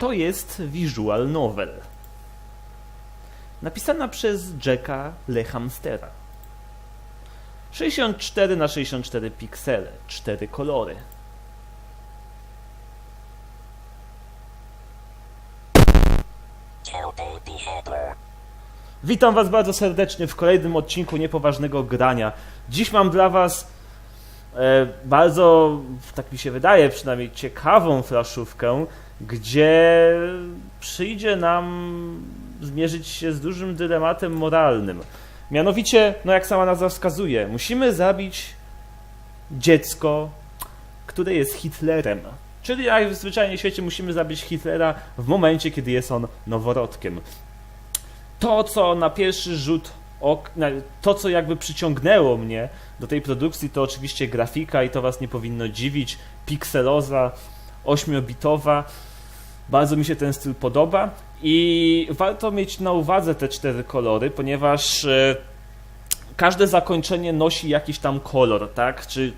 To jest visual novel. Napisana przez Jacka Lehamstera. 64 na 64 piksele, 4 kolory. Witam Was bardzo serdecznie w kolejnym odcinku Niepoważnego Grania. Dziś mam dla Was e, bardzo, tak mi się wydaje, przynajmniej ciekawą flaszówkę, gdzie przyjdzie nam zmierzyć się z dużym dylematem moralnym. Mianowicie, no jak sama nazwa wskazuje, musimy zabić dziecko, które jest Hitlerem. Czyli jak w zwyczajnym świecie musimy zabić Hitlera w momencie, kiedy jest on noworodkiem to, co na pierwszy rzut ok, to, co jakby przyciągnęło mnie do tej produkcji, to oczywiście grafika i to was nie powinno dziwić. Pikseloza, 8-bitowa. Bardzo mi się ten styl podoba i warto mieć na uwadze te cztery kolory, ponieważ e, każde zakończenie nosi jakiś tam kolor, tak? Czy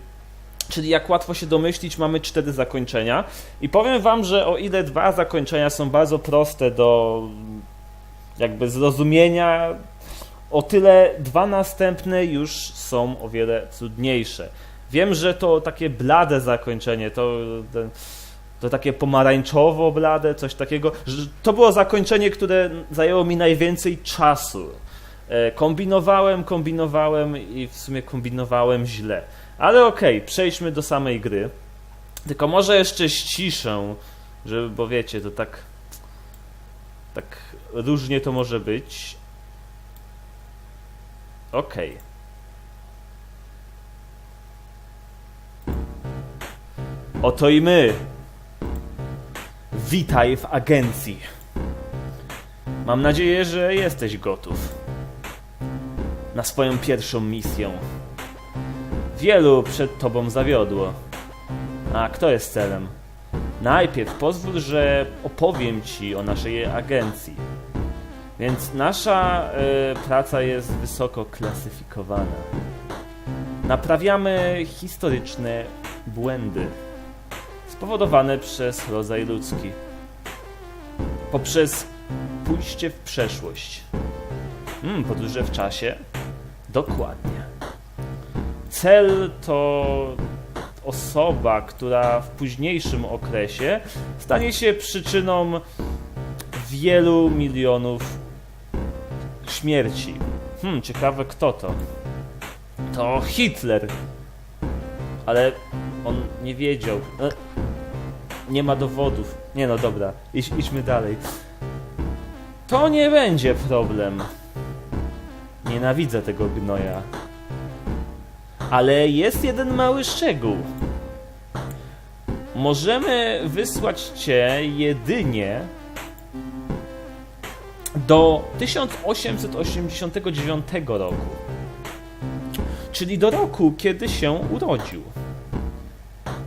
Czyli jak łatwo się domyślić, mamy cztery zakończenia. I powiem wam, że o ile dwa zakończenia są bardzo proste do jakby zrozumienia, o tyle dwa następne już są o wiele trudniejsze. Wiem, że to takie blade zakończenie, to, to, to takie pomarańczowo-blade, coś takiego. To było zakończenie, które zajęło mi najwięcej czasu. E, Kombinowałem, kombinowałem i w sumie kombinowałem źle. Ale okej, przejdźmy do samej gry. Tylko może jeszcze ściszę, żeby, bo wiecie, to tak tak różnie to może być. Okej. Oto i my. Witaj w agencji. Mam nadzieję, że jesteś gotów na swoją pierwszą misję. Wielu przed tobą zawiodło. A kto jest celem? Najpierw pozwól, że opowiem Ci o naszej agencji. Więc nasza e, praca jest wysoko klasyfikowana. Naprawiamy historyczne błędy spowodowane przez rodzaj ludzki. Poprzez pójście w przeszłość. Mm, podróże w czasie? Dokładnie. Cel to osoba, która w późniejszym okresie stanie się przyczyną wielu milionów śmierci. Hmm, ciekawe kto to. To Hitler. Ale on nie wiedział. Nie ma dowodów. Nie no, dobra, idź, idźmy dalej. To nie będzie problem. Nienawidzę tego gnoja. Ale jest jeden mały szczegół. Możemy wysłać cię jedynie do 1889 roku. Czyli do roku, kiedy się urodził.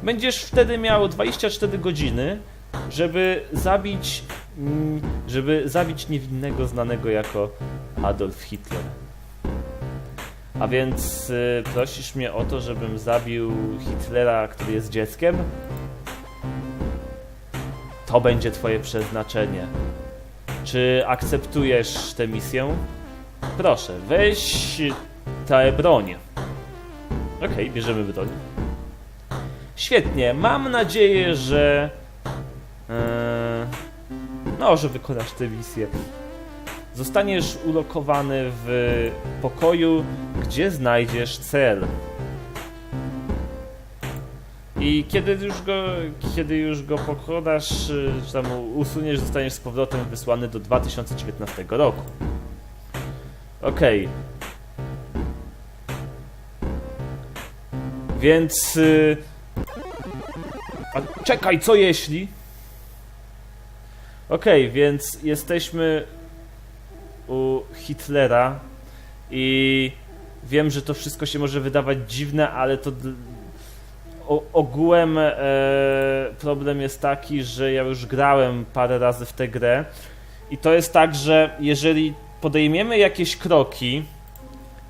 Będziesz wtedy miał 24 godziny, żeby zabić, żeby zabić niewinnego znanego jako Adolf Hitler. A więc y, prosisz mnie o to, żebym zabił Hitlera, który jest dzieckiem? To będzie twoje przeznaczenie. Czy akceptujesz tę misję? Proszę, weź tę broń. Okej, bierzemy broń. Świetnie, mam nadzieję, że... e, no, że wykonasz tę misję. Zostaniesz ulokowany w pokoju, gdzie znajdziesz cel. I kiedy już go, kiedy już go pokonasz, y, czy tam usuniesz, zostaniesz z powrotem wysłany do 2019 roku. Okej. Więc... A czekaj, co jeśli... Okej, więc jesteśmy u Hitlera i wiem, że to wszystko się może wydawać dziwne, ale to o, ogółem e, problem jest taki, że ja już grałem parę razy w tę grę i to jest tak, że jeżeli podejmiemy jakieś kroki,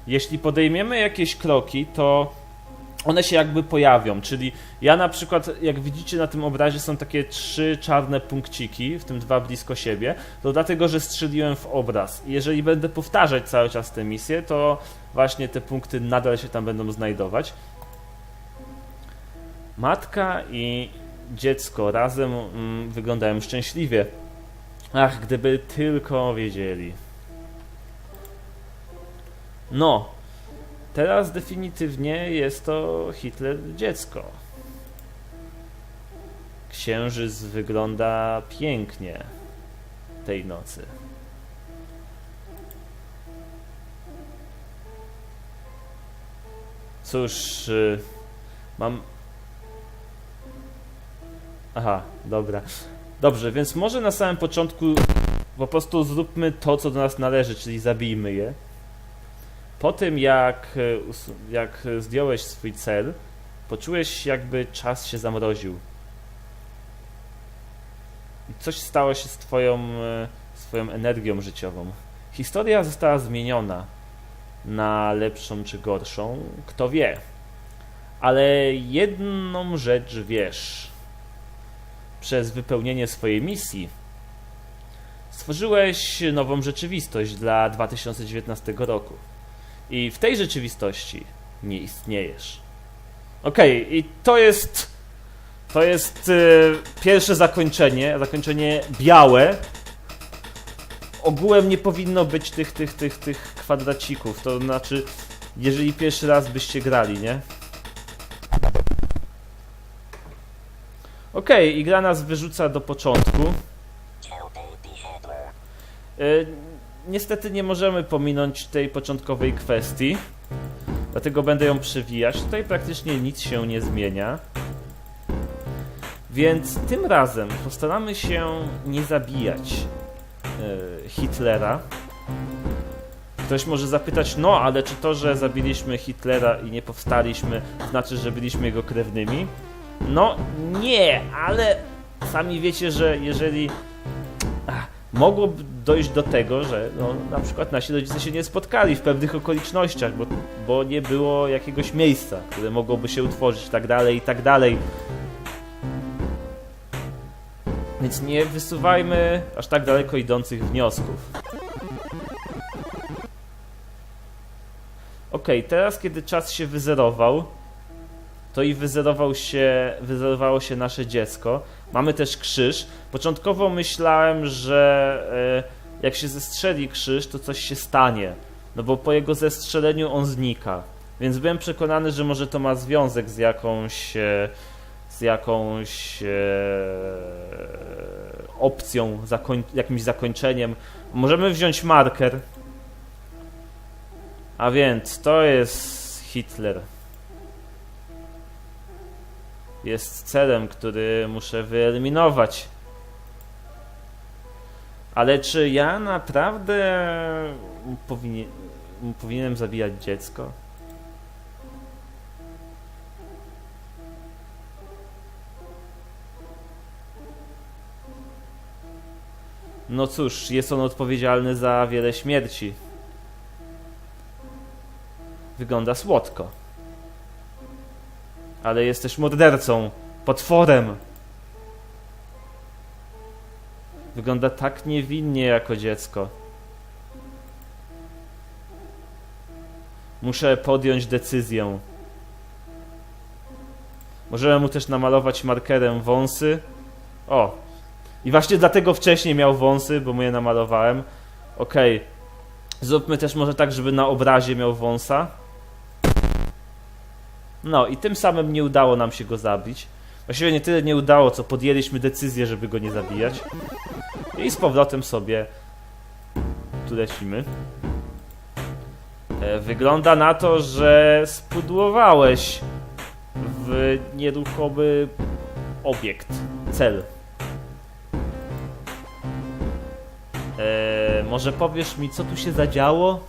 jeśli podejmiemy jakieś kroki, to one się jakby pojawią, czyli ja na przykład, jak widzicie na tym obrazie są takie trzy czarne punkciki, w tym dwa blisko siebie, to dlatego, że strzeliłem w obraz. Jeżeli będę powtarzać cały czas tę misję, to właśnie te punkty nadal się tam będą znajdować. Matka i dziecko razem mm, wyglądają szczęśliwie. Ach, gdyby tylko wiedzieli. No, teraz definitywnie jest to Hitler dziecko. Księżyc wygląda pięknie tej nocy. Cóż, y, mam. Aha, dobra. Dobrze, więc może na samym początku po prostu zróbmy to, co do nas należy, czyli zabijmy je. Po tym, jak, e, jak zdjąłeś swój cel, poczułeś, jakby czas się zamroził. I Coś stało się z twoją, e, swoją energią życiową. Historia została zmieniona na lepszą czy gorszą, kto wie. Ale jedną rzecz wiesz. Przez wypełnienie swojej misji stworzyłeś nową rzeczywistość dla 2019 roku. I w tej rzeczywistości nie istniejesz. Okej, i to jest. To jest e, pierwsze zakończenie, zakończenie białe. Ogółem nie powinno być tych, tych, tych, tych kwadracików. To znaczy, jeżeli pierwszy raz byście grali, nie? Okej, i gra nas wyrzuca do początku. E, niestety nie możemy pominąć tej początkowej kwestii, dlatego będę ją przewijać. Tutaj praktycznie nic się nie zmienia. Więc tym razem postaramy się nie zabijać e, Hitlera. Ktoś może zapytać, no ale czy to, że zabiliśmy Hitlera i nie powstaliśmy, znaczy, że byliśmy jego krewnymi? No nie, ale sami wiecie, że jeżeli Ach, mogłoby dojść do tego, że no, na przykład nasi rodzice się nie spotkali w pewnych okolicznościach, bo, bo nie było jakiegoś miejsca, które mogłoby się utworzyć, tak dalej, i tak dalej. Więc nie wysuwajmy aż tak daleko idących wniosków. Okej, teraz kiedy czas się wyzerował, to i wyzerował się, wyzerowało się nasze dziecko. Mamy też krzyż. Początkowo myślałem, że e, jak się zestrzeli krzyż, to coś się stanie. No bo po jego zestrzeleniu on znika. Więc byłem przekonany, że może to ma związek z jakąś e, z jakąś e, opcją, zakoń, jakimś zakończeniem. Możemy wziąć marker. A więc to jest Hitler jest celem, który muszę wyeliminować. Ale czy ja naprawdę powinien, powinienem zabijać dziecko? No cóż, jest on odpowiedzialny za wiele śmierci. Wygląda słodko ale jest też mordercą, potworem. Wygląda tak niewinnie jako dziecko. Muszę podjąć decyzję. Możemy mu też namalować markerem wąsy. O! I właśnie dlatego wcześniej miał wąsy, bo mu je namalowałem. Okej. Zróbmy też może tak, żeby na obrazie miał wąsa. No i tym samym nie udało nam się go zabić. Właściwie nie tyle nie udało, co podjęliśmy decyzję, żeby go nie zabijać. I z powrotem sobie tu lecimy. E, Wygląda na to, że spudłowałeś w nieruchomy obiekt, cel. E, może powiesz mi, co tu się zadziało?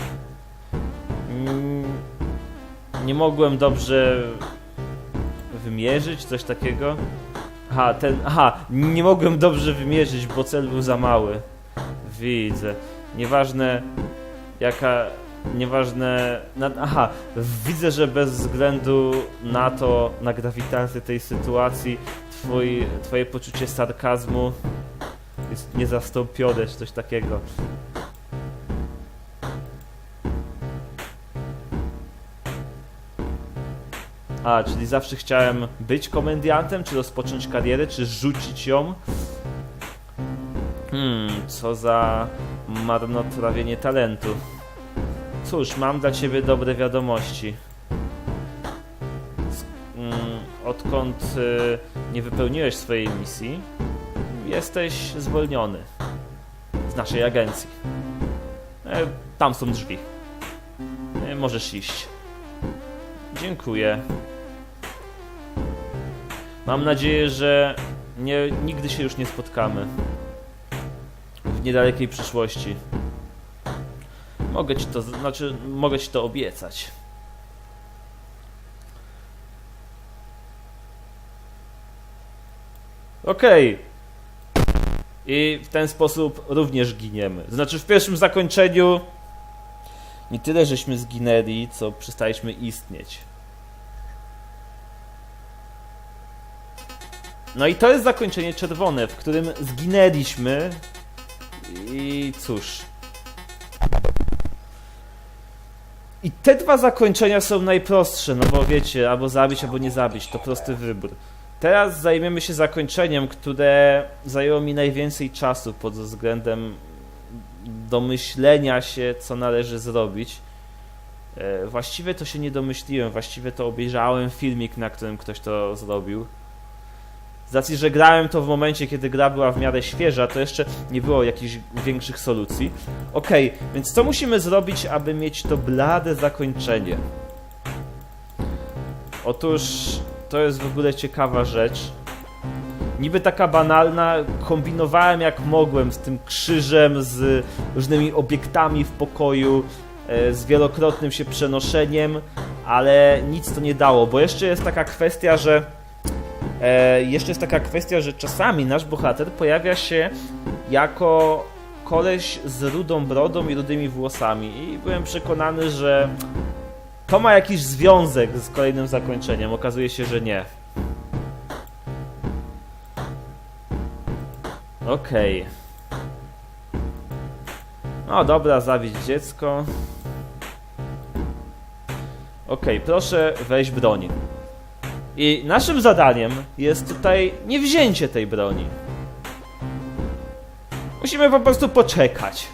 Nie mogłem dobrze wymierzyć, coś takiego. Aha, ten, aha, nie mogłem dobrze wymierzyć, bo cel był za mały. Widzę. Nieważne jaka, Nieważne. Na, aha, widzę, że bez względu na to, na grawitację tej sytuacji, twój, twoje poczucie sarkazmu jest niezastąpione, czy coś takiego. A, czyli zawsze chciałem być komediantem, czy rozpocząć karierę, czy rzucić ją? Hmm, co za marnotrawienie talentu. Cóż, mam dla ciebie dobre wiadomości. Mm, Odkąd y, nie wypełniłeś swojej misji, jesteś zwolniony z naszej agencji. E, tam są drzwi. E, możesz iść. Dziękuję. Mam nadzieję, że nie, nigdy się już nie spotkamy. W niedalekiej przyszłości. Mogę ci to, znaczy, mogę ci to obiecać. Okej. I w ten sposób również giniemy. Znaczy, w pierwszym zakończeniu nie tyle, żeśmy zginęli, co przestaliśmy istnieć. No i to jest zakończenie czerwone, w którym zginęliśmy. I cóż. I te dwa zakończenia są najprostsze, no bo wiecie, albo zabić, albo nie zabić, to prosty wybór. Teraz zajmiemy się zakończeniem, które zajęło mi najwięcej czasu pod względem domyślenia się, co należy zrobić. E, Właściwie to się nie domyśliłem, właściwie to obejrzałem filmik, na którym ktoś to zrobił. Z racji, że grałem to w momencie, kiedy gra była w miarę świeża, to jeszcze nie było jakichś większych solucji. Okej, więc co musimy zrobić, aby mieć to blade zakończenie? Otóż to jest w ogóle ciekawa rzecz. Niby taka banalna, kombinowałem jak mogłem z tym krzyżem, z różnymi obiektami w pokoju, e, z wielokrotnym się przenoszeniem, ale nic to nie dało, bo jeszcze jest taka kwestia, że E, jeszcze jest taka kwestia, że czasami nasz bohater pojawia się jako koleś z rudą brodą i rudymi włosami i byłem przekonany, że to ma jakiś związek z kolejnym zakończeniem. Okazuje się, że nie. Okej. No dobra, zabić dziecko. Okej, proszę weź broń. I naszym zadaniem jest tutaj nie wzięcie tej broni. Musimy po prostu poczekać.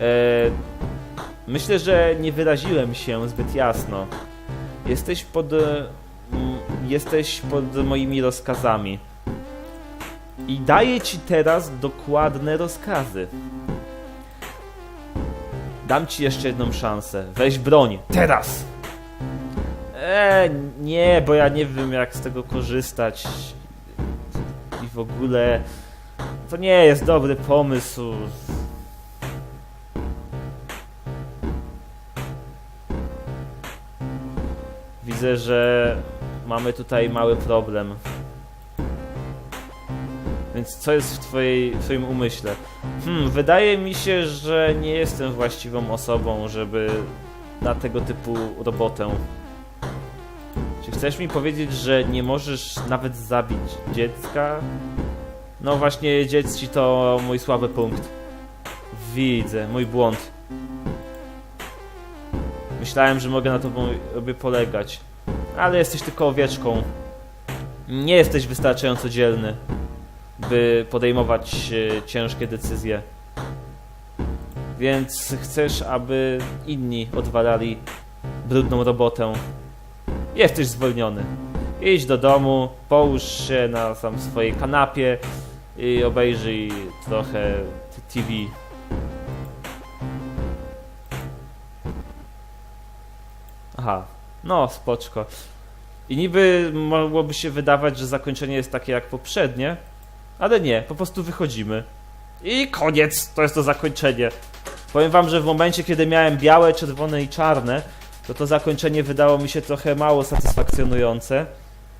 E, myślę, że nie wyraziłem się zbyt jasno. Jesteś pod. e, Jesteś pod moimi rozkazami. I daję ci teraz dokładne rozkazy. Dam ci jeszcze jedną szansę. Weź broń. Teraz! Eee, nie, bo ja nie wiem jak z tego korzystać. I w ogóle... To nie jest dobry pomysł. Widzę, że mamy tutaj mały problem. Więc co jest w, twojej, w twoim umyśle? Hmm, wydaje mi się, że nie jestem właściwą osobą, żeby na tego typu robotę. Czy chcesz mi powiedzieć, że nie możesz nawet zabić dziecka? No właśnie, dzieci to mój słaby punkt. Widzę, mój błąd. Myślałem, że mogę na tobie polegać. Ale jesteś tylko owieczką. Nie jesteś wystarczająco dzielny by podejmować e, ciężkie decyzje. Więc chcesz, aby inni odwalali brudną robotę. Jesteś zwolniony. Idź do domu, połóż się na sam swojej kanapie i obejrzyj trochę TV. Aha, no spoczko. I niby mogłoby się wydawać, że zakończenie jest takie jak poprzednie, ale nie, po prostu wychodzimy. I koniec, to jest to zakończenie. Powiem wam, że w momencie, kiedy miałem białe, czerwone i czarne, to to zakończenie wydało mi się trochę mało satysfakcjonujące.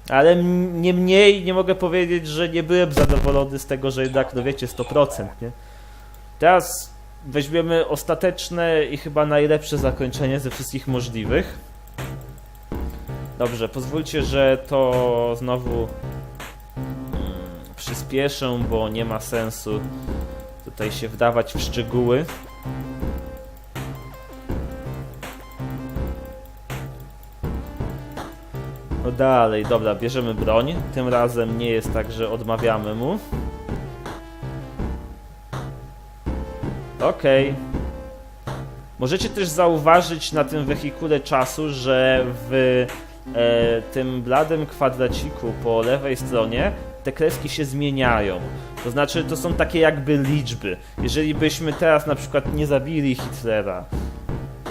Ale m- niemniej nie mogę powiedzieć, że nie byłem zadowolony z tego, że jednak, no wiecie, 100%, nie? Teraz weźmiemy ostateczne i chyba najlepsze zakończenie ze wszystkich możliwych. Dobrze, pozwólcie, że to znowu przyspieszę, bo nie ma sensu tutaj się wdawać w szczegóły. No dalej, dobra, bierzemy broń. Tym razem nie jest tak, że odmawiamy mu. Okej. Możecie też zauważyć na tym wehikule czasu, że w e, tym bladym kwadraciku po lewej stronie te kreski się zmieniają. To znaczy, to są takie jakby liczby. Jeżeli byśmy teraz na przykład nie zabili Hitlera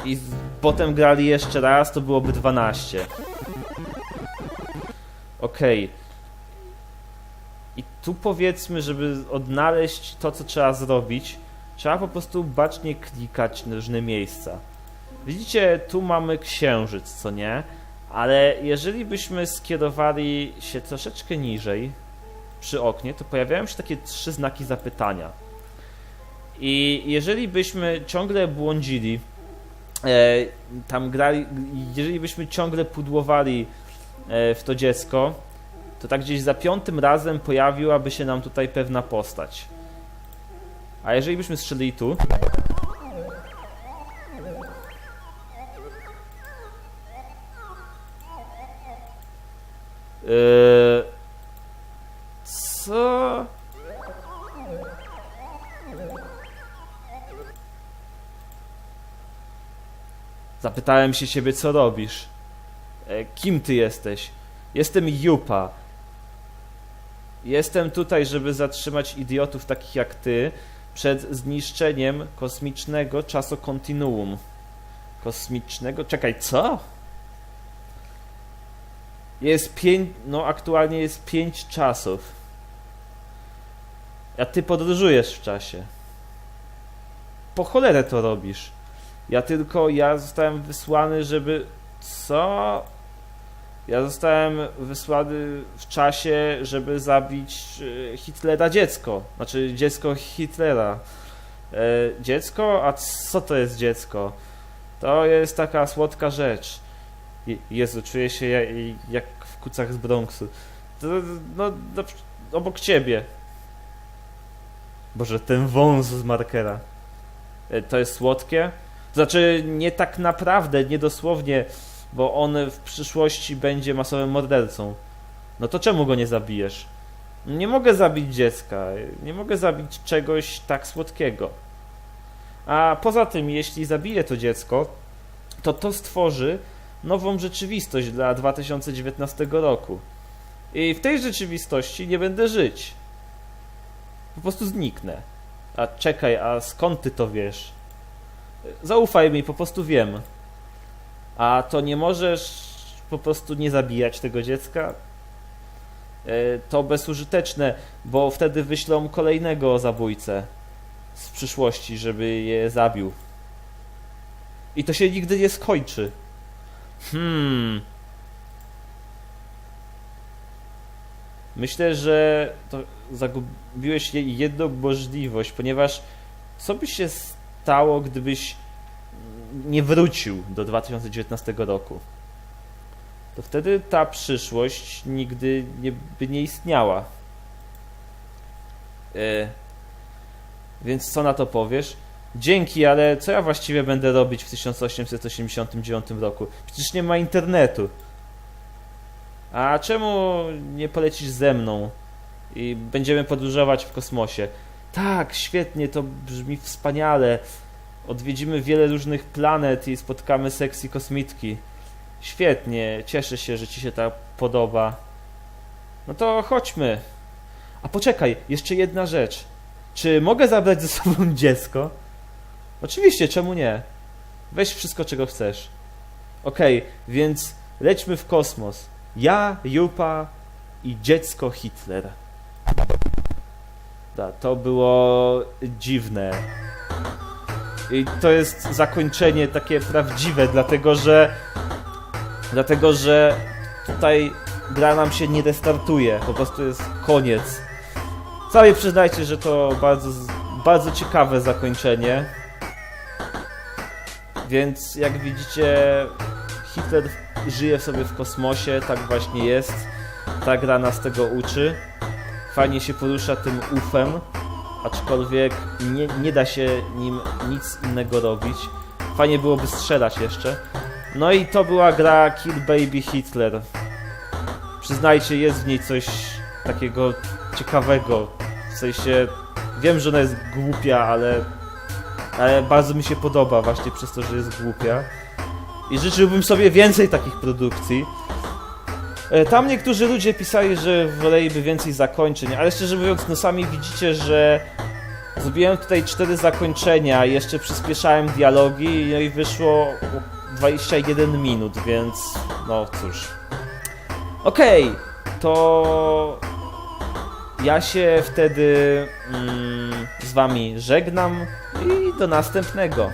i potem grali jeszcze raz, to byłoby 12. Okej. I tu powiedzmy, żeby odnaleźć to, co trzeba zrobić, trzeba po prostu bacznie klikać na różne miejsca. Widzicie, tu mamy księżyc, co nie? Ale jeżeli byśmy skierowali się troszeczkę niżej przy oknie, to pojawiają się takie trzy znaki zapytania. I jeżeli byśmy ciągle błądzili, e, tam grali, jeżeli byśmy ciągle pudłowali e, w to dziecko, to tak gdzieś za piątym razem pojawiłaby się nam tutaj pewna postać. A jeżeli byśmy strzelili tu, Yy, Zapytałem się ciebie, co robisz. E, kim ty jesteś? Jestem Jupa. Jestem tutaj, żeby zatrzymać idiotów takich jak ty przed zniszczeniem kosmicznego czasokontinuum. Kosmicznego? Czekaj, co? Jest pięć, no aktualnie jest pięć czasów. A ty podróżujesz w czasie. Po cholerę to robisz. Ja tylko, ja zostałem wysłany, żeby... Co? Ja zostałem wysłany w czasie, żeby zabić e, Hitlera dziecko. Znaczy dziecko Hitlera. E, dziecko? A co to jest dziecko? To jest taka słodka rzecz. Je- Jezu, czuję się jak, jak w kucach z Bronxu. To, no, obok ciebie. Boże, ten wąs z markera. E, To jest słodkie? Znaczy, nie tak naprawdę, nie dosłownie, bo on w przyszłości będzie masowym mordercą. No to czemu go nie zabijesz? Nie mogę zabić dziecka, nie mogę zabić czegoś tak słodkiego. A poza tym, jeśli zabiję to dziecko, to to stworzy nową rzeczywistość dla 2019 roku. I w tej rzeczywistości nie będę żyć. Po prostu zniknę. A czekaj, a skąd ty to wiesz? Zaufaj mi, po prostu wiem. A to nie możesz po prostu nie zabijać tego dziecka? E, To bezużyteczne, bo wtedy wyślą kolejnego zabójcę z przyszłości, żeby je zabił. I to się nigdy nie skończy. Hmm. Myślę, że zagubiłeś je- jedną możliwość, ponieważ co by się stało, gdybyś nie wrócił do 2019 roku? To wtedy ta przyszłość nigdy nie, by nie istniała. E, więc co na to powiesz? Dzięki, ale co ja właściwie będę robić w 1889 roku? Przecież nie ma internetu. A czemu nie polecisz ze mną i będziemy podróżować w kosmosie? Tak, świetnie, to brzmi wspaniale. Odwiedzimy wiele różnych planet i spotkamy sekcji kosmitki. Świetnie, cieszę się, że ci się ta podoba. No to chodźmy. A poczekaj, jeszcze jedna rzecz. Czy mogę zabrać ze sobą dziecko? Oczywiście, czemu nie? Weź wszystko, czego chcesz. Okej, więc lećmy w kosmos. Ja, Jupa i dziecko Hitler. To było dziwne. I to jest zakończenie takie prawdziwe, dlatego że dlatego że tutaj gra nam się nie restartuje, po prostu jest koniec. Sami przyznajcie, że to bardzo bardzo ciekawe zakończenie. Więc jak widzicie, Hitler żyje sobie w kosmosie, tak właśnie jest. Ta gra nas tego uczy. Fajnie się porusza tym ufem, aczkolwiek nie, nie da się nim nic innego robić. Fajnie byłoby strzelać jeszcze. No i to była gra Kill Baby Hitler. Przyznajcie, jest w niej coś takiego ciekawego. W sensie, wiem, że ona jest głupia, ale, ale bardzo mi się podoba właśnie przez to, że jest głupia. I życzyłbym sobie więcej takich produkcji. E, Tam niektórzy ludzie pisali, że woleliby więcej zakończeń, ale szczerze mówiąc, no sami widzicie, że zrobiłem tutaj cztery zakończenia, jeszcze przyspieszałem dialogi no i wyszło 21 minut, więc no cóż. Okej, to ja się wtedy mm, z wami żegnam i do następnego.